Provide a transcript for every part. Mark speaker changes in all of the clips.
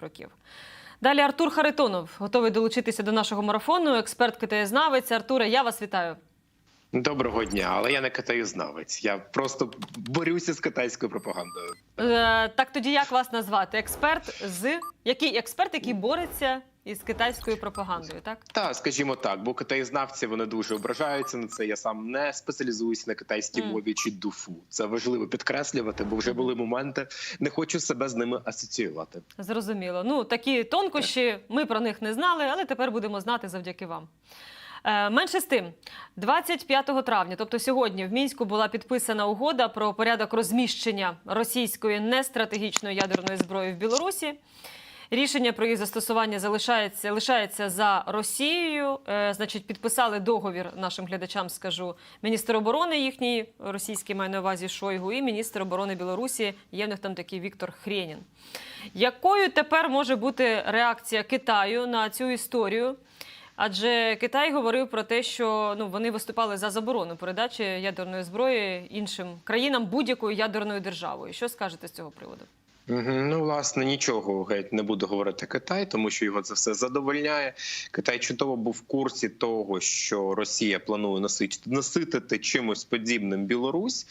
Speaker 1: років. Далі Артур Харитонов готовий долучитися до нашого марафону. Експерт китаєзнавець. Артуре, я вас вітаю.
Speaker 2: Доброго дня, але я не китаєзнавець. Я просто борюся з китайською пропагандою.
Speaker 1: Е, так тоді як вас назвати? Експерт з який експерт, який бореться із китайською пропагандою, так?
Speaker 2: Та скажімо так, бо китаєзнавці вони дуже ображаються на це. Я сам не спеціалізуюся на китайській
Speaker 1: Мгм.
Speaker 2: мові чи дуфу. Це важливо підкреслювати, бо вже були моменти. Не хочу себе з ними асоціювати.
Speaker 1: Зрозуміло. Ну такі тонкощі. Ми про них не знали, але тепер будемо знати завдяки вам. Е, Менше з тим, 25 травня, тобто сьогодні, в мінську була підписана угода про порядок розміщення російської нестратегічної ядерної зброї в Білорусі. Рішення про її застосування залишається лишається за Росією. Е, значить, підписали договір нашим глядачам. Скажу міністр оборони їхній російський має на увазі Шойгу і міністр оборони Білорусі. Є в них там такий Віктор Хрєнін. Якою тепер може бути реакція Китаю на цю історію? Адже Китай говорив про те, що ну вони виступали за заборону передачі ядерної зброї іншим країнам будь-якою ядерною державою. Що скажете з цього приводу?
Speaker 2: Ну, власне, нічого геть не буду говорити Китай, тому що його це все задовольняє. Китай чудово був в курсі того, що Росія планує насичити наситити чимось подібним Білорусь,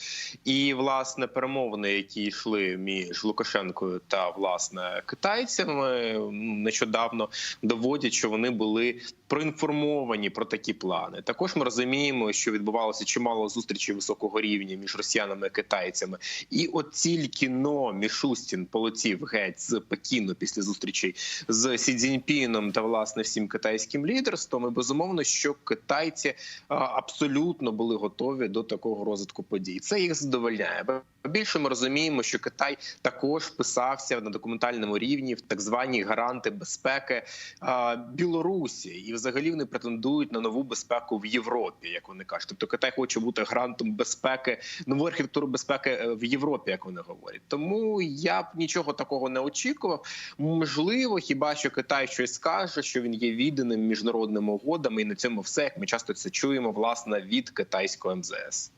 Speaker 2: і власне перемовини, які йшли між Лукашенкою та власне китайцями, нещодавно доводять, що вони були проінформовані про такі плани. Також ми розуміємо, що відбувалося чимало зустрічей високого рівня між росіянами і китайцями, і от тільки но Мішустін полетів геть з Пекіну після зустрічей з Сі Цзіньпіном та власне всім китайським лідерством. І безумовно, що китайці абсолютно були готові до такого розвитку подій. Це їх задовольняє. Більше ми розуміємо, що Китай також писався на документальному рівні в так звані гаранти безпеки Білорусі, і взагалі вони претендують на нову безпеку в Європі, як вони кажуть. Тобто Китай хоче бути гарантом безпеки, нової архітектури безпеки е, в Європі, як вони говорять. Тому я нічого такого не очікував. Можливо, хіба що Китай щось скаже, що він є відданим міжнародним угодам, і на цьому все як ми часто це чуємо, власне, від китайського МЗС.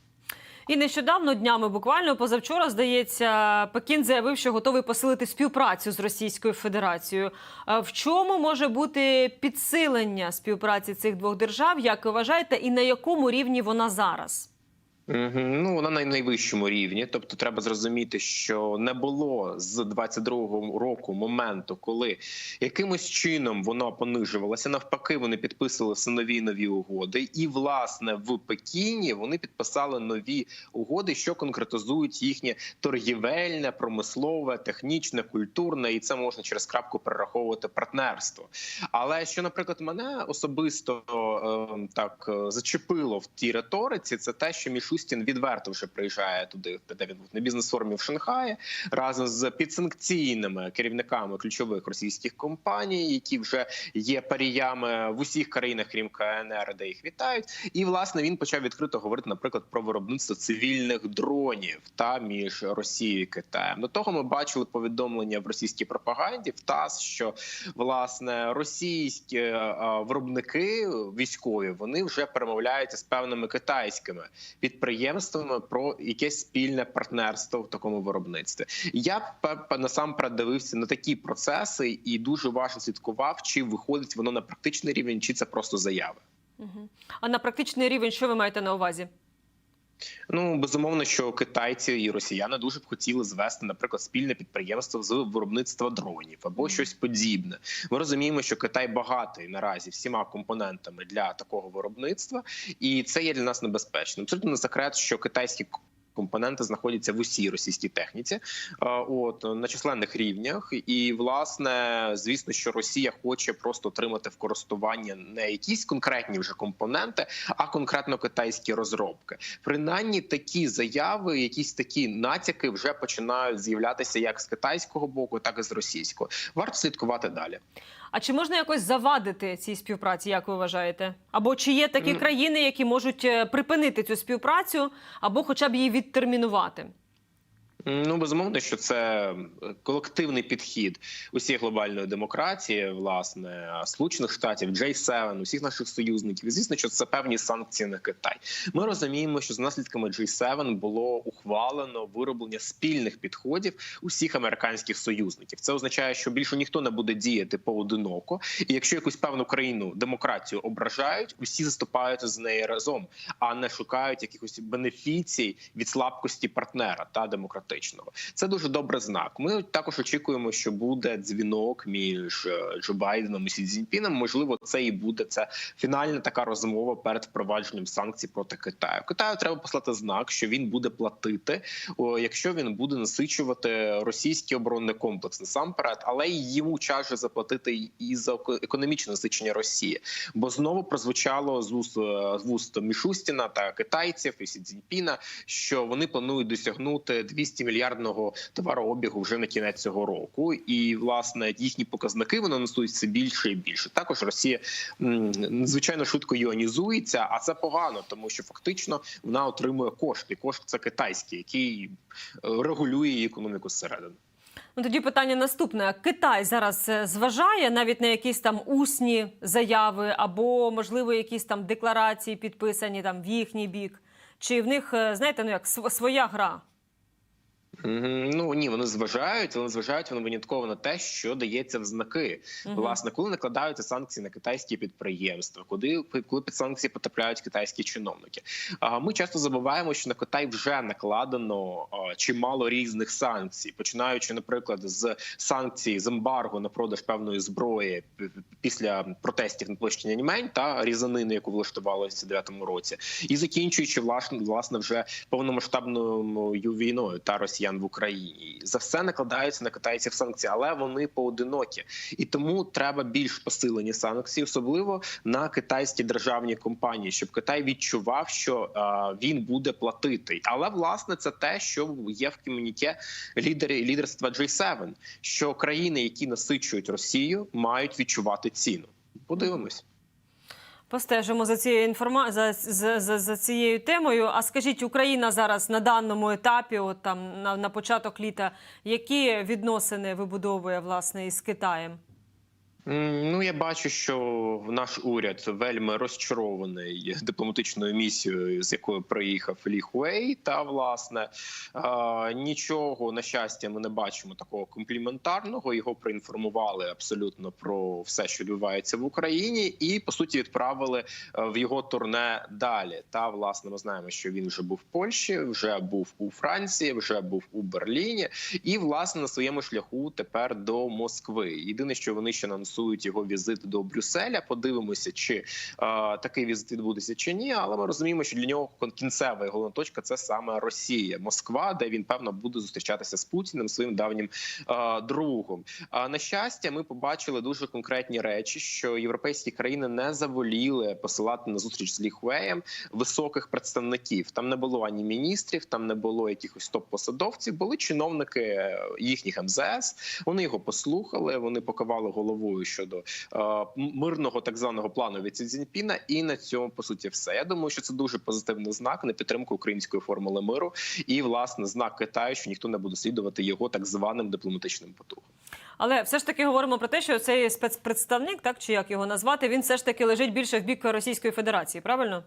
Speaker 1: І нещодавно днями, буквально позавчора, здається, Пекін заявив, що готовий посилити співпрацю з Російською Федерацією. В чому може бути підсилення співпраці цих двох держав? Як ви вважаєте, і на якому рівні вона зараз?
Speaker 2: Ну вона на найвищому рівні. Тобто, треба зрозуміти, що не було з 22-го року моменту, коли якимось чином вона понижувалася. Навпаки, вони підписували все нові нові угоди. І власне в Пекіні вони підписали нові угоди, що конкретизують їхнє торгівельне, промислове, технічне, культурне, і це можна через крапку перераховувати партнерство. Але що, наприклад, мене особисто е, так е, зачепило в тій риториці, це те, що Мішустін відверто вже приїжджає туди, де він був на бізнес-форумі в Шанхаї, разом з підсанкційними керівниками ключових російських компаній, які вже є паріями в усіх країнах, крім КНР, де їх вітають. І власне він почав відкрито говорити, наприклад, про виробництво цивільних дронів та між Росією і Китаєм. До того ми бачили повідомлення в російській пропаганді в ТАСС, що власне російські е, виробники військові вони вже перемовляються з певними китайськими підприємствами про якесь спільне партнерство в такому виробництві. Я насамперед дивився на такі процеси і дуже уважно слідкував, чи виходить воно на практичний рівень, чи це просто заяви.
Speaker 1: А на практичний рівень, що ви маєте на увазі?
Speaker 2: Ну безумовно, що китайці і росіяни дуже б хотіли звести, наприклад, спільне підприємство з виробництва дронів або щось подібне. Ми розуміємо, що Китай багатий наразі всіма компонентами для такого виробництва, і це є для нас небезпечно. Абсолютно не секрет, що китайські компоненти знаходяться в усій російській техніці, е, от на численних рівнях. І власне, звісно, що Росія хоче просто отримати в користування не якісь конкретні вже компоненти, а конкретно китайські розробки. Принаймні такі заяви, якісь такі натяки вже починають з'являтися як з китайського боку, так і з російського. Варто слідкувати далі.
Speaker 1: А чи можна якось завадити цій співпраці, як ви вважаєте? Або чи є такі країни, які можуть е, припинити цю співпрацю, або хоча б її відтермінувати?
Speaker 2: Ну безумовно, що це колективний підхід усієї глобальної демократії, власне сполучених штатів, J7, усіх наших союзників. Звісно, що це певні санкції на Китай. Ми розуміємо, що з наслідками J7 було ухвалено вироблення спільних підходів усіх американських союзників. Це означає, що більше ніхто не буде діяти поодиноко, і якщо якусь певну країну демократію ображають, усі заступають з неї разом, а не шукають якихось бенефіцій від слабкості партнера та демократичного. Це дуже добрий знак. Ми також очікуємо, що буде дзвінок між е, Джо Байденом і Сі Цзіньпіном. Можливо, це і буде це фінальна така розмова перед впровадженням санкцій проти Китаю. Китаю треба послати знак, що він буде платити, якщо він буде насичувати російський оборонний комплекс насамперед, але й йому час же заплатити і за еко- економічне насичення Росії. Бо знову прозвучало з уст е, з вуст Мішустіна та китайців і Сі Цзіньпіна, що вони планують досягнути 200 мільярдного товарообігу вже на кінець цього року, і власне їхні показники вони несуть все більше і більше. Також Росія надзвичайно швидко іонізується, а це погано, тому що фактично вона отримує кошти. Кошт це китайський, який е, регулює економіку зсередини.
Speaker 1: Ну тоді питання наступне: Китай зараз е, зважає навіть на якісь там усні заяви, або можливо якісь там декларації підписані там в їхній бік. Чи в них е, знаєте, ну як своя гра?
Speaker 2: Ну ні, вони зважають, вони зважають вони винятково на те, що дається в знаки.
Speaker 1: Мгм.
Speaker 2: Власне, коли накладаються санкції на китайські підприємства, куди коли під санкції потрапляють китайські чиновники. А ми часто забуваємо, що на Китай вже накладено чимало різних санкцій, починаючи, наприклад, з санкцій з ембарго на продаж певної зброї після протестів на площі Няньмень та різанини, яку влаштували в 2009 році, і закінчуючи власне, власне вже повномасштабною війною та росіян в Україні. За все накладаються на китайців санкції, але вони поодинокі, і тому треба більш посилені санкції, особливо на китайські державні компанії, щоб Китай відчував, що е, він буде платити. Але власне це те, що є в комуніке лідері лідерства G7, що країни, які насичують Росію, мають відчувати ціну. Подивимось.
Speaker 1: Постежимо за цією інформа... за, за, за, за цією темою. А скажіть, Україна зараз на даному етапі, от там на, на початок літа, які відносини вибудовує власне із Китаєм?
Speaker 2: Ну, я бачу, що наш уряд вельми розчарований дипломатичною місією, з якою приїхав Лі Хуей. Та власне нічого на щастя, ми не бачимо такого компліментарного. Його проінформували абсолютно про все, що відбувається в Україні, і по суті відправили е, в його турне далі. Та власне ми знаємо, що він вже був в Польщі, вже був у Франції, вже був у Берліні, і власне на своєму шляху тепер до Москви. Єдине, що вони ще анонсують його візит до Брюсселя. Подивимося, чи е, такий візит відбудеться чи ні. Але ми розуміємо, що для нього кінцева головна точка це саме Росія, Москва, де він певно буде зустрічатися з Путіним, своїм давнім е, другом. А на щастя, ми побачили дуже конкретні речі, що європейські країни не заволіли посилати на зустріч з Ліхуеєм високих представників. Там не було ані міністрів, там не було якихось топ-посадовців. Були чиновники е, їхніх МЗС. Вони його послухали. Вони покивали головою щодо е, мирного так званого плану від Цзіньпіна. І на цьому по суті все. Я думаю, що це дуже позитивний знак на підтримку української формули миру і власне знак Китаю, що ніхто не буде слідувати його так званим дипломатичним потугам.
Speaker 1: Але все ж таки говоримо про те, що цей спецпредставник, так чи як його назвати, він все ж таки лежить більше в бік Російської Федерації, правильно?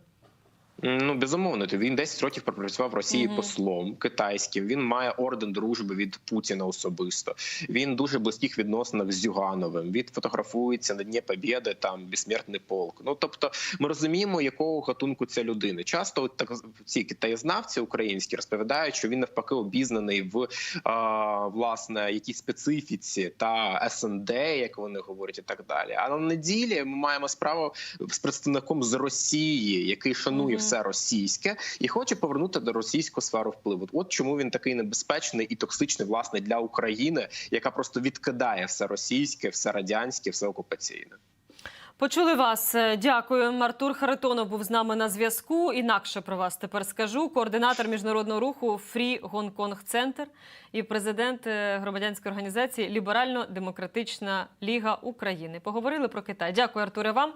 Speaker 2: Ну безумовно, то він 10 років пропрацював в Росії
Speaker 1: Мгм.
Speaker 2: послом китайським. Він має орден дружби від Путіна особисто. Він дуже близьких відносинах з Зюгановим. Він фотографується на Дні Побєди, там безсмертний полк. Ну тобто, ми розуміємо, якого гатунку ця людина. Часто от так ці китаєзнавці українські розповідають, що він навпаки обізнаний в а, власне якійсь специфіці та СНД, як вони говорять, і так далі. А на неділі ми маємо справу з представником з Росії, який шанує. Все російське і хоче повернути до російську сферу впливу. От чому він такий небезпечний і токсичний, власне, для України, яка просто відкидає все російське, все радянське, все окупаційне.
Speaker 1: Почули вас. Дякую. Артур Харитонов був з нами на зв'язку. Інакше про вас тепер скажу. Координатор міжнародного руху Фрі Гонконг Центр і президент е, громадянської організації Ліберально-Демократична Ліга України. Поговорили про Китай. Дякую, Артуре. Вам.